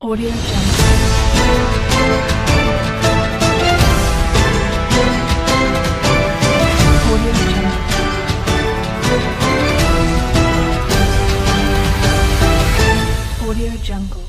오디오 정글 오디오 정글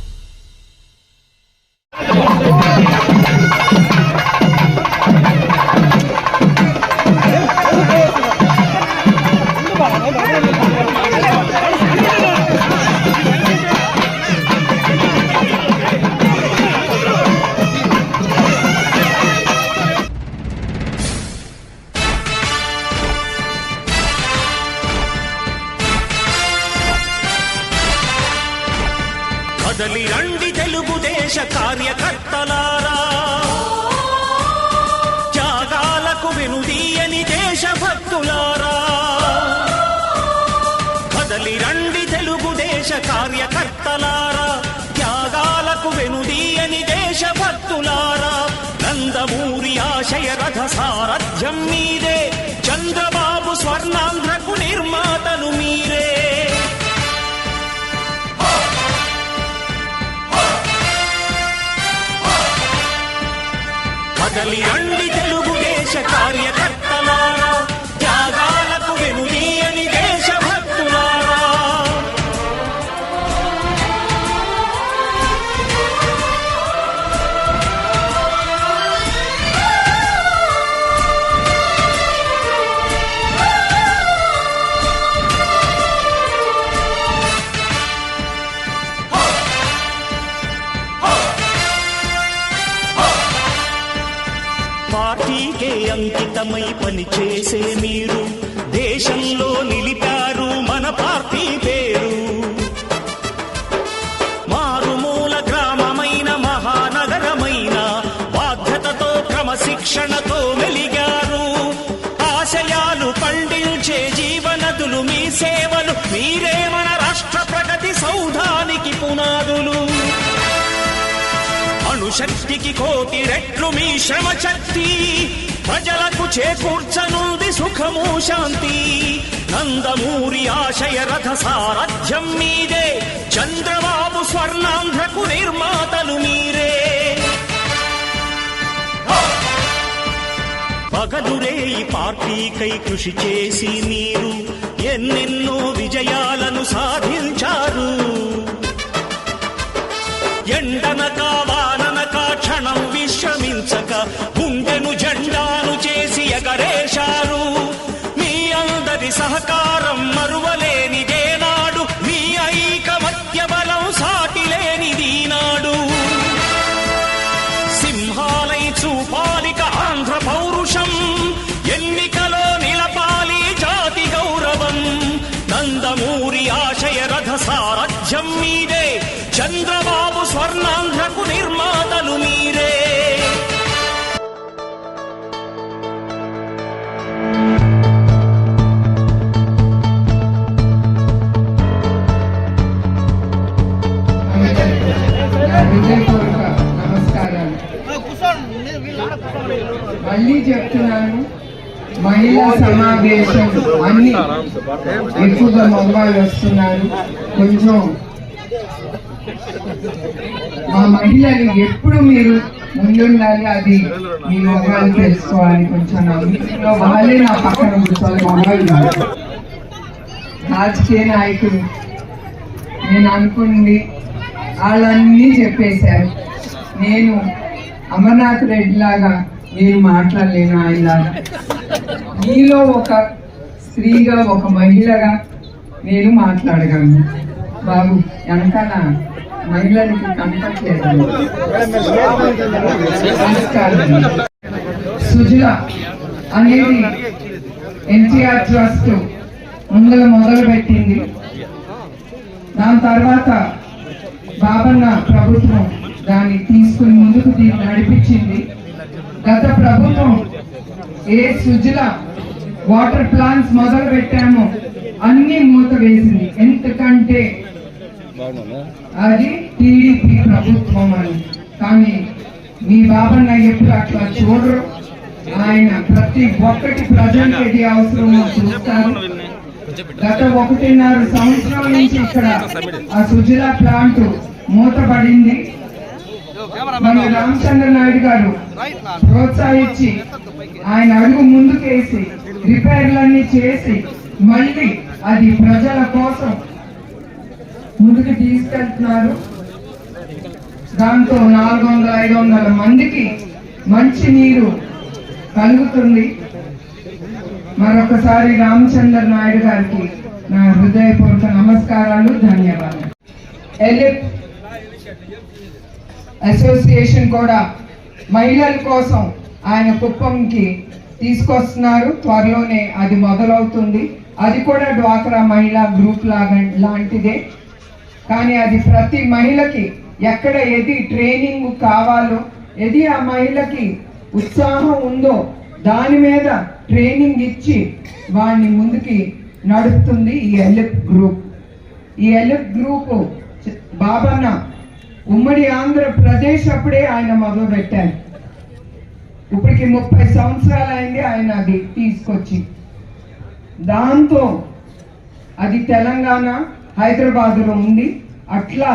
భక్తులారా నందమూరి ఆశయ రథ సారథ్యం మీదే చంద్రబాబు స్వర్ణాంధ్రకు నిర్మాతలు మీరే. కదలి రండి తెలుగుదేశ కార్యకర్తలారా మీరే మన రాష్ట్ర ప్రగతి సౌధానికి పునాదులు. అణుశక్తికి కోటి రెట్లు మీ శ్రమ శక్తి ప్రజలకు చేకూర్చనుంది సుఖము శాంతి. నందమూరి ఆశయ రథ సారథ్యం మీదే. చంద్రబాబు స్వర్ణాంధ్రకు నిర్మాతలు మీరే. పగలురే ఈ పార్టీకై కృషి చేసి మీరు ఎన్నెన్నో విజయాలను సాధించారు. ఎండనక వాననక క్షణం విశ్రమించక గుండెను జెండాను చేసి ఎగరేశారు. మీ అందరి సహకారం మరువలే హృదయపూర్వక నమస్కారాలు. మళ్ళీ చెప్తున్నాను మహిళా సమావేశం అన్ని ఎక్కువగా మొబైల్ వస్తున్నారు. కొంచెం మా మహిళలు ఎప్పుడు మీరు ముందుండాలి అది మీ మొబైల్ తెలుసుకోవాలి. కొంచెం వాళ్ళే నా పక్కన కూర్చోవాలి మొబైల్. రాజకీయ నాయకులు నేను అనుకుంది వాళ్ళన్నీ చెప్పేశారు. నేను అమర్నాథ్ రెడ్డి లాగా నేను మాట్లాడలేను ఆయనలాగా. మీలో ఒక స్త్రీగా ఒక మహిళగా నేను మాట్లాడగలను. బాబు వెనకాల మహిళలకి కనపట్లేదు. నమస్కారం. సుజల అనేది ఎన్టీఆర్ ట్రస్ట్ ముందర మొదలు పెట్టింది దాని తర్వాత బాబన్న ప్రభుత్వం దాన్ని తీసుకుని ముందుకు దీన్ని నడిపించింది. గత ప్రభుత్వం ఏ సుజల వాటర్ ప్లాంట్స్ మొదలు పెట్టామో అన్ని మూత వేసింది. ఎందుకంటే అది టీడీపీ ప్రభుత్వం అని. కానీ మీ బాబన్న ఎప్పుడు అట్లా చూడరు. ఆయన ప్రతి ఒక్కటి ప్రజలకు ఏది అవసరమో చూస్తారు. గత ఒకటిన్నర సంవత్సరాల నుంచి ఇక్కడ ఆ సుజలా ప్లాంట్ మూతపడింది. మన రామచంద్ర నాయుడు గారు ప్రోత్సహించి ఆయన అడుగు ముందుకేసి రిపేర్లన్నీ చేసి మళ్ళీ అది ప్రజల కోసం ముందుకు తీసుకెళ్తున్నారు. దాంతో నాలుగు వందల ఐదు వందల మందికి మంచి నీరు కలుగుతుంది. మరొకసారి రామచంద్ర నాయుడు గారికి నా హృదయపూర్వక నమస్కారాలు ధన్యవాదాలు. ఎలిప్ అసోసియేషన్ కూడా మహిళల కోసం ఆయన కుప్పంకి తీసుకొస్తున్నారు. త్వరలోనే అది మొదలవుతుంది. అది కూడా డ్వాక్రా మహిళా గ్రూప్ లాగా లాంటిదే. కానీ అది ప్రతి మహిళకి ఎక్కడ ఏది ట్రైనింగ్ కావాలో ఏది ఆ మహిళకి ఉత్సాహం ఉందో దాని మీద ట్రైనింగ్ ఇచ్చి వాడిని ముందుకి నడుపుతుంది ఈ ఎల్ఎఫ్ గ్రూప్. ఈ ఎల్ఎఫ్ గ్రూప్ బాబన్న ఉమ్మడి ఆంధ్రప్రదేశ్ అప్పుడే ఆయన మొదలు పెట్టారు. ఇప్పటికి ముప్పై సంవత్సరాలు అయింది ఆయన అది తీసుకొచ్చి. దాంతో అది తెలంగాణ హైదరాబాదులో ఉంది. అట్లా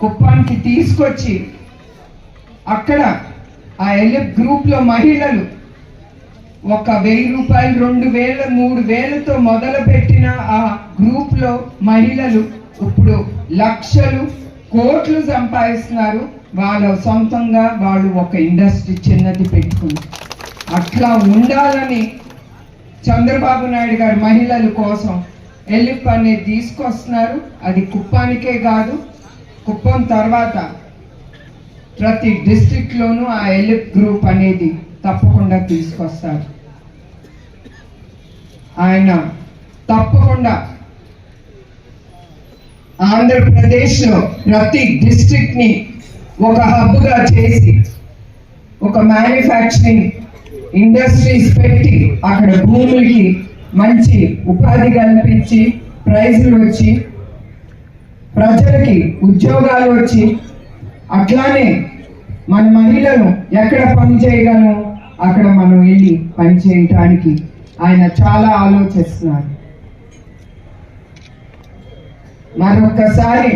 కుప్పానికి తీసుకొచ్చి అక్కడ ఆ ఎలిప్ గ్రూప్లో మహిళలు ఒక వెయ్యి రూపాయలు రెండు వేల మూడు వేలతో మొదలు పెట్టిన ఆ గ్రూప్లో మహిళలు ఇప్పుడు లక్షలు కోట్లు సంపాదిస్తున్నారు. వాళ్ళ సొంతంగా వాళ్ళు ఒక ఇండస్ట్రీ చిన్నది పెట్టుకుని అట్లా ఉండాలని చంద్రబాబు నాయుడు గారు మహిళల కోసం ఎల్లిప్ అనేది తీసుకొస్తున్నారు. అది కుప్పానికే కాదు కుప్పం తర్వాత ప్రతి డిస్టిక్లోనూ లోనూ ఆ ఎలిప్ గ్రూప్ అనేది తప్పకుండా తీసుకొస్తారు. ఆయన తప్పకుండా ఆంధ్రప్రదేశ్లో ప్రతి డిస్ట్రిక్ట్ని ఒక హబ్గా చేసి ఒక మ్యానుఫ్యాక్చరింగ్ ఇండస్ట్రీస్ పెట్టి అక్కడ భూములకి మంచి ఉపాధి కల్పించి ప్రైజులు వచ్చి ప్రజలకి ఉద్యోగాలు వచ్చి అట్లానే మన మహిళలు ఎక్కడ పని చేయగలం అక్కడ మనం వెళ్ళి పని చేయటానికి ఆయన చాలా ఆలోచిస్తున్నారు మరొకసారి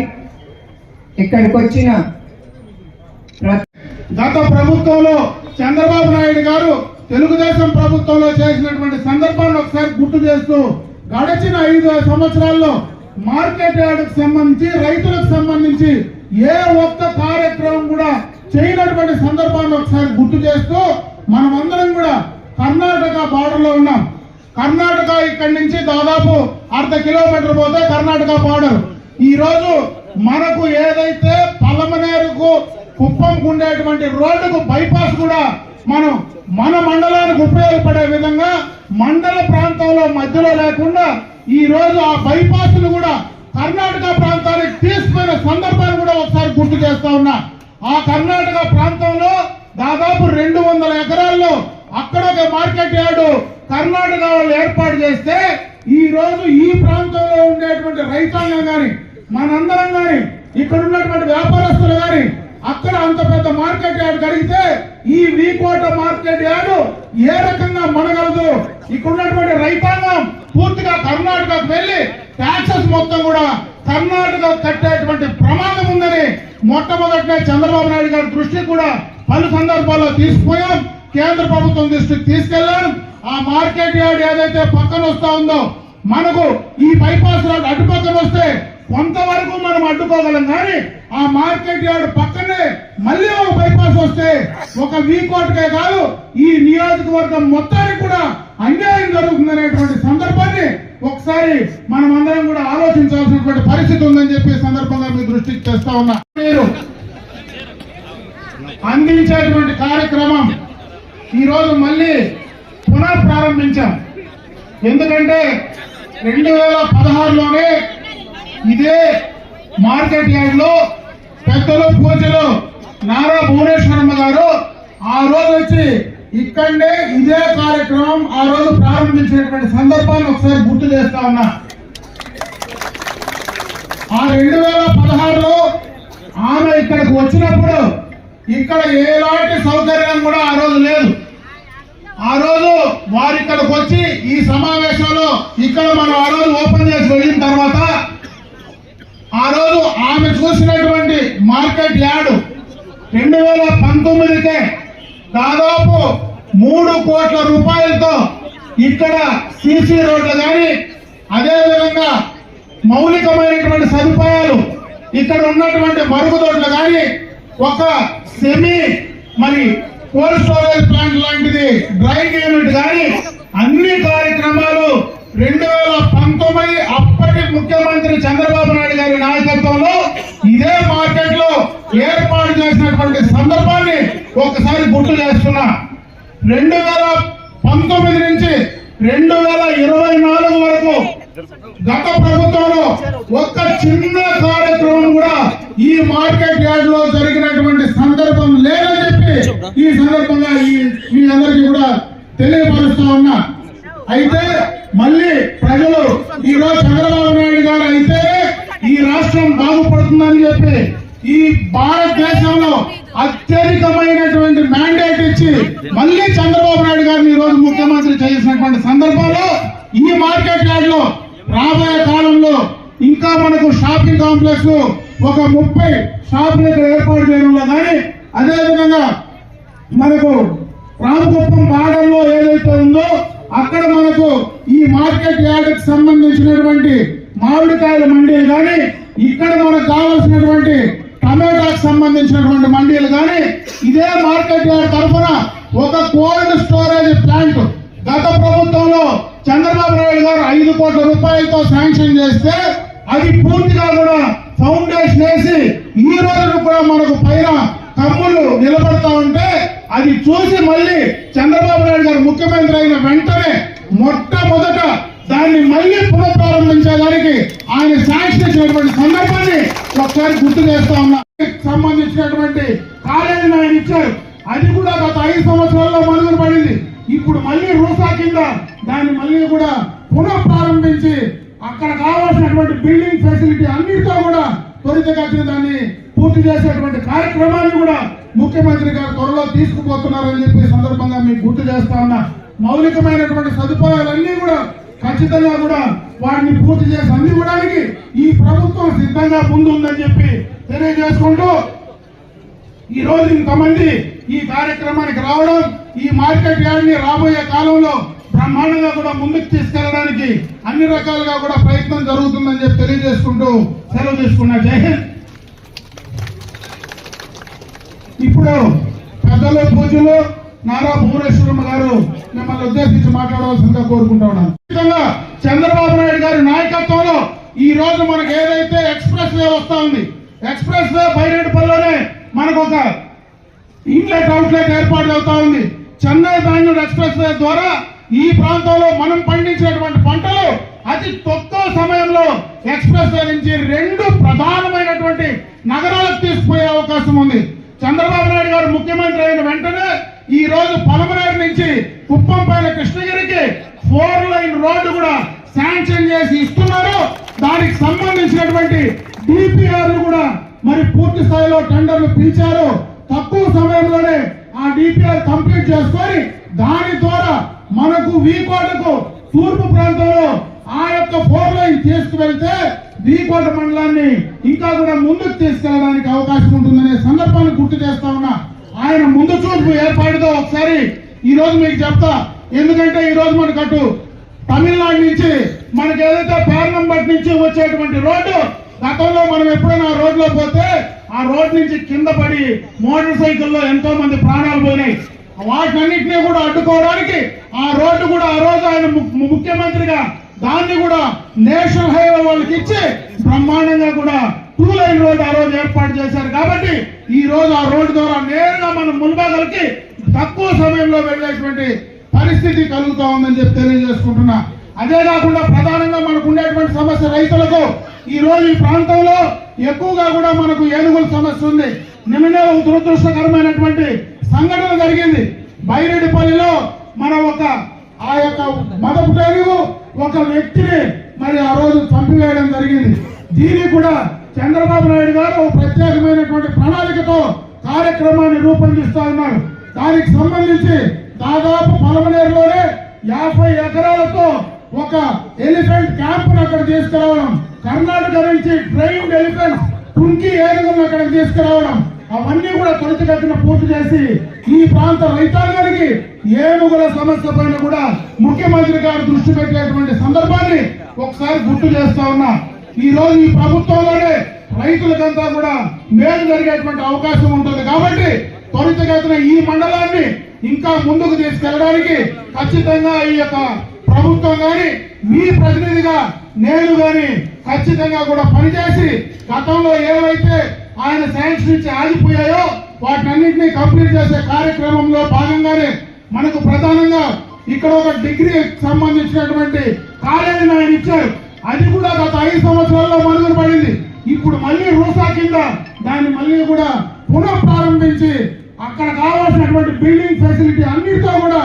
ఇక్కడికి వచ్చిన గత ప్రభుత్వంలో చంద్రబాబు నాయుడు గారు తెలుగుదేశం ప్రభుత్వంలో చేసినటువంటి సందర్భాన్ని ఒకసారి గుర్తు చేస్తూ గడిచిన ఐదు సంవత్సరాల్లో మార్కెట్ యార్డుకు సంబంధించి రైతులకు సంబంధించి ఏ ఒక్క కార్యక్రమం కూడా చేయనటువంటి సందర్భాన్ని ఒకసారి గుర్తు చేస్తూ మనమందరం కూడా కర్ణాటక బార్డర్లో ఉన్నాం. కర్ణాటక ఇక్కడి నుంచి దాదాపు అర్ధ కిలోమీటర్ పోతే కర్ణాటక బార్డర్. ఈ రోజు మనకు ఏదైతే పలమనేరుకు కుప్పంకు ఉండేటువంటి రోడ్డుకు బైపాస్ కూడా మనం మన మండలానికి ఉపయోగపడే విధంగా మండల ప్రాంతంలో మధ్యలో లేకుండా ఈ రోజు ఆ బైపాస్ను కూడా కర్ణాటక ప్రాంతానికి తీసుకునే సందర్భాన్ని కూడా ఒకసారి గుర్తు చేస్తా ఉన్నా. ఆ కర్ణాటక ప్రాంతంలో దాదాపు రెండు వందల ఎకరాల్లో అక్కడ ఒక మార్కెట్ యార్డు కర్ణాటక వాళ్ళు ఏర్పాటు చేస్తే ఈ రోజు ఈ ప్రాంతంలో ఉండేటువంటి రైతాంగం కానీ మనందరం కానీ ఇక్కడ ఉన్నటువంటి వ్యాపారస్తులు కానీ అక్కడ అంత పెద్ద మార్కెట్ యార్డ్ కలిగితే ఈ వీకోట మార్కెట్ యార్డు ఏ రకంగా మనగలదు? ఇక్కడ ఉన్నటువంటి రైతాంగం పూర్తిగా కర్ణాటకకు వెళ్ళి ట్యాక్సెస్ మొత్తం కూడా కర్ణాటక కట్టేటువంటి ప్రమాదం ఉందని మొట్టమొదటినే చంద్రబాబు నాయుడు గారి దృష్టికి కూడా పలు సందర్భాల్లో తీసుకుపోయాం. కేంద్ర ప్రభుత్వం దృష్టికి తీసుకెళ్ళాం. ఆ మార్కెట్ యార్డ్ ఏదైతే పక్కన వస్తా ఉందో మనకు ఈ బైపాస్ రోడ్ అడ్డుపక్కన వస్తే కొంతవరకు మనం అడ్డుకోగలం. కానీ ఆ మార్కెట్ యార్డ్ పక్కనే మళ్ళీ ఒక బైపాస్ వస్తే ఒక వీకోట్కే కాదు ఈ నియోజకవర్గం మొత్తానికి కూడా అన్యాయం జరుగుతుందనేటువంటి సందర్భాన్ని ఒకసారి మనం అందరం కూడా ఆలోచించాల్సినటువంటి పరిస్థితి ఉందని చెప్పి సందర్భంగా మీ దృష్టికి తెస్తా ఉన్నా. మీరు అందించేటువంటి కార్యక్రమం ఈరోజు మళ్ళీ పునః ప్రారంభించాం. ఎందుకంటే రెండు వేల పదహారులోనే ఇదే మార్కెట్ యార్డ్లో పెద్దలు పూజలు నారా భువనేశ్వరమ్మ గారు ఆ రోజు వచ్చి ఇక్కడనే ఇదే కార్యక్రమం ఆ రోజు ప్రారంభించినటువంటి సందర్భాన్ని ఒకసారి గుర్తు చేస్తా ఉన్నా. ఆ రెండు వేల పదహారులో ఆమె ఇక్కడికి వచ్చినప్పుడు ఇక్కడ ఎలాంటి సౌకర్యం కూడా ఆ రోజు లేదు. ఆ రోజు వారు ఇక్కడికి వచ్చి ఈ సమావేశంలో ఇక్కడ మనం ఆ రోజు ఓపెన్ చేసి వెళ్ళిన తర్వాత ఆ రోజు ఆమె చూసినటువంటి మార్కెట్ యార్డు రెండు వేల పంతొమ్మిదికే దాదాపు మూడు కోట్ల రూపాయలతో ఇక్కడ సీసీ రోడ్లు కానీ అదేవిధంగా మౌలికమైనటువంటి సదుపాయాలు ఇక్కడ ఉన్నటువంటి మరుగుదొడ్లు కానీ ఒక సెమీ మరి కోల్డ్ స్టోరేజ్ ప్లాంట్ లాంటిది డ్రైన్ యూనిట్ కానీ అన్ని కార్యక్రమాలు రెండు వేల పంతొమ్మిది అప్పటి ముఖ్యమంత్రి చంద్రబాబు నాయుడు గారి నాయకత్వంలో ఇదే మార్కెట్లో ఏర్పాటు చేసినటువంటి సందర్భాన్ని ఒకసారి గుర్తు చేస్తున్నా. రెండు వేల పంతొమ్మిది నుంచి రెండు వేల ఇరవై నాలుగు గత ప్రభుత్వంలో ఒక్క చిన్న కార్యక్రమం కూడా ఈ మార్కెట్ యార్డ్లో జరిగినటువంటి సందర్భం లేదని చెప్పి ఈ సందర్భంగా ఈ మీ అందరికీ కూడా తెలియపరుస్తా ఉన్నా. అయితే మళ్ళీ ప్రజలు ఈ రోజు చంద్రబాబు నాయుడు గారు అయితే ఈ రాష్ట్రం బాగుపడుతుందని చెప్పి ఈ భారతదేశంలో అత్యధికమైనటువంటి మ్యాండేట్ ఇచ్చి మళ్ళీ చంద్రబాబు నాయుడు గారిని ఈ రోజు ముఖ్యమంత్రి చేసినటువంటి సందర్భంలో ఈ మార్కెట్ యార్డ్లో రాబోయే కాలంలో ఇంకా మనకు షాపింగ్ కాంప్లెక్స్ ఒక ముప్పై షాపులు ఇక్కడ ఏర్పాటు చేయడంలో కానీ అదేవిధంగా మనకు రామకుప్పం భాగంలో ఏదైతే ఉందో అక్కడ మనకు ఈ మార్కెట్ యార్డ్కి సంబంధించినటువంటి మామిడికాయల మండీలు కానీ ఇక్కడ మనకు కావాల్సినటువంటి టమాటాకు సంబంధించినటువంటి మండీలు కానీ ఇదే మార్కెట్ యార్డ్ తరఫున ఒక కోల్డ్ స్టోరేజ్ ప్లాంట్ గత ప్రభుత్వంలో చంద్రబాబు నాయుడు గారు ఐదు కోట్ల రూపాయలతో శాంక్షన్ చేస్తే అది పూర్తిగా కూడా ఫౌండేషన్ వేసి ఈ రోజు కూడా మనకు పైన కమ్ములు నిలబడతా ఉంటే అది చూసి మళ్ళీ చంద్రబాబు నాయుడు గారు ముఖ్యమంత్రి అయిన వెంటనే మొట్టమొదట దాన్ని మళ్ళీ పునఃప్రారంభించేదానికి ఆయన శాంక్షన్ ఇచ్చినటువంటి సందర్భాన్ని ఒకసారి గుర్తు చేస్తా ఉన్నా. సంబంధించినటువంటి కాలేజీని ఆయన ఇచ్చారు. అది కూడా గత ఐదు సంవత్సరాల్లో మనుగడ పడింది. ఇప్పుడు మళ్ళీ రూసా కింద దాన్ని మళ్ళీ కూడా పునఃప్రారంభించి అక్కడ కావాల్సినటువంటి బిల్డింగ్ ఫెసిలిటీ అన్నిటితో కూడా త్వరితగతిన దాన్ని పూర్తి చేసేటువంటి కార్యక్రమాన్ని కూడా ముఖ్యమంత్రి గారు త్వరలో తీసుకుపోతున్నారని చెప్పి సందర్భంగా మీకు గుర్తు చేస్తా ఉన్నా. మౌలికమైనటువంటి సదుపాయాలన్నీ కూడా ఖచ్చితంగా కూడా వాటిని పూర్తి చేసి అందివ్వడానికి ఈ ప్రభుత్వం సిద్ధంగా ముందుందని చెప్పి తెలియజేసుకుంటూ ఈ రోజు ఇంతమంది ఈ కార్యక్రమానికి రావడం ఈ మార్కెట్ యార్డ్ని రాబోయే కాలంలో బ్రహ్మాండంగా కూడా ముందుకు తీసుకెళ్ళడానికి అన్ని రకాలుగా కూడా ప్రయత్నం జరుగుతుందని చెప్పి తెలియజేసుకుంటూ సెలవు తీసుకున్నా. జయహింద్ ఇప్పుడు పెద్దలు పూజలు నారా భువనేశ్వరమ్మ గారు మిమ్మల్ని ఉద్దేశించి మాట్లాడవలసిందిగా కోరుకుంటా ఉన్నాను. చంద్రబాబు నాయుడు గారి నాయకత్వంలో ఈ రోజు మనకు ఏదైతే ఎక్స్ప్రెస్ వే వస్తా ఉంది ఎక్స్ప్రెస్ వే బైరెడ్డిపల్లిలోనే మనకు ఒక ఇన్లెట్ అవుట్లెట్ ఏర్పాటు అవుతా ఉంది. చెన్నై బెంగళూరు ఎక్స్ప్రెస్ వే ద్వారా ఈ ప్రాంతంలో మనం పండించినటువంటి పంటలు అతి తక్కువ సమయంలో ఎక్స్ప్రెస్ నుంచి రెండు ప్రధానమైనటువంటి నగరాలకు తీసుకుపోయే అవకాశం ఉంది. చంద్రబాబు నాయుడు గారు ముఖ్యమంత్రి అయిన వెంటనే ఈ రోజు పలమనేరు నుంచి కుప్పం పైన కృష్ణగిరికి ఫోర్ లైన్ రోడ్డు కూడా శాంక్షన్ చేసి ఇస్తున్నారు. దానికి సంబంధించినటువంటి డిపిఆర్లు కూడా మరి పూర్తి స్థాయిలో టెండర్లు పిలిచారు. తక్కువ సమయంలోనే ఆ డిపిఆర్ కంప్లీట్ చేసుకొని దాని ద్వారా మనకు వీకోటకు తూర్పు ప్రాంతంలో ఆ యొక్క ఫోర్ లైన్ తీసుకువెళ్తే వీకోట మండలాన్ని ఇంకా కూడా ముందుకు తీసుకెళ్ళడానికి అవకాశం ఉంటుందనే సందర్భాన్ని గుర్తు చేస్తా ఉన్నా. ఆయన ముందు చూపు ఏర్పాటుతో ఒకసారి ఈ రోజు మీకు చెప్తా. ఎందుకంటే ఈ రోజు మనకు అటు తమిళనాడు నుంచి మనకి ఏదైతే పేర్నంబట్ నుంచి వచ్చేటువంటి రోడ్డు గతంలో మనం ఎప్పుడైనా ఆ రోడ్లో పోతే ఆ రోడ్ నుంచి కింద పడి మోటార్ సైకిల్లో ఎంతో మంది ప్రాణాలు పోయినాయి. వాటినన్నింటినీ కూడా అడ్డుకోవడానికి ఆ రోడ్డు కూడా ఆ రోజు ఆయన ముఖ్యమంత్రిగా దాన్ని కూడా నేషనల్ హైవే వాళ్ళకి ఇచ్చి బ్రహ్మాండంగా కూడా టూ లైన్ రోడ్ ఆ రోజు ఏర్పాటు చేశారు. కాబట్టి ఈ రోజు ఆ రోడ్డు ద్వారా నేరుగా మనం ముల్బాగల్కి తక్కువ సమయంలో వెళ్ళేటువంటి పరిస్థితి కలుగుతా ఉందని చెప్పి తెలియజేసుకుంటున్నా. అదే కాకుండా ప్రధానంగా మనకు ఉండేటువంటి సమస్య రైతులకు ఈ రోజు ఈ ప్రాంతంలో ఎక్కువగా కూడా మనకు ఏనుగుల సమస్య ఉంది. నిన్ననే దురదృష్టకరమైనటువంటి సంఘటన జరిగింది. బైరెడ్డిపల్లిలో మన ఒక ఆ యొక్క మదపు టేనుగు ఒక వ్యక్తిని మరి ఆ రోజు చంపివేయడం జరిగింది. దీనికి కూడా చంద్రబాబు నాయుడు గారు ఒక ప్రత్యేకమైనటువంటి ప్రణాళికతో కార్యక్రమాన్ని రూపొందిస్తా ఉన్నారు. దానికి సంబంధించి దాదాపు పలమనేరులోనే యాభై ఎకరాలతో ఒక ఎలిఫెంట్ క్యాంప్ అక్కడ తీసుకురావడం కర్ణాటక నుంచి ట్రైన్ ఎలిఫెంట్ కుంకి ఏనుగులను అక్కడికి తీసుకురావడం అవన్నీ కూడా త్వరితగతిన పూర్తి చేసి ఈ ప్రాంత రైతాంగానికి ఏనుగుల సమస్య పైన కూడా ముఖ్యమంత్రి గారు దృష్టి పెట్టేటువంటి సందర్భాన్ని ఒకసారి గుర్తు చేస్తా ఉన్నా. ఈ రోజు ఈ ప్రభుత్వంలోనే రైతులకంతా కూడా మేలు జరిగేటువంటి అవకాశం ఉంటుంది కాబట్టి త్వరితగతిన ఈ మండలాన్ని ఇంకా ముందుకు తీసుకెళ్ళడానికి ఖచ్చితంగా ఈ యొక్క ప్రభుత్వం గాని మీ ప్రతినిధిగా నేను గాని ఖచ్చితంగా కూడా పనిచేసి గతంలో ఏవైతే ఆయన శాంక్షన్ ఇచ్చి ఆగిపోయాయో వాటన్నింటినీ కంప్లీట్ చేసే కార్యక్రమంలో భాగంగానే మనకు ప్రధానంగా ఇక్కడ ఒక డిగ్రీ సంబంధించినటువంటి కాలేజీని ఆయన ఇచ్చారు. అది కూడా గత ఐదు సంవత్సరాల్లో మనుగడ పడింది. ఇప్పుడు మళ్ళీ రూసా కింద దాన్ని మళ్ళీ కూడా పునః ప్రారంభించి అక్కడ కావాల్సినటువంటి బిల్డింగ్ ఫెసిలిటీ అన్నిటితో కూడా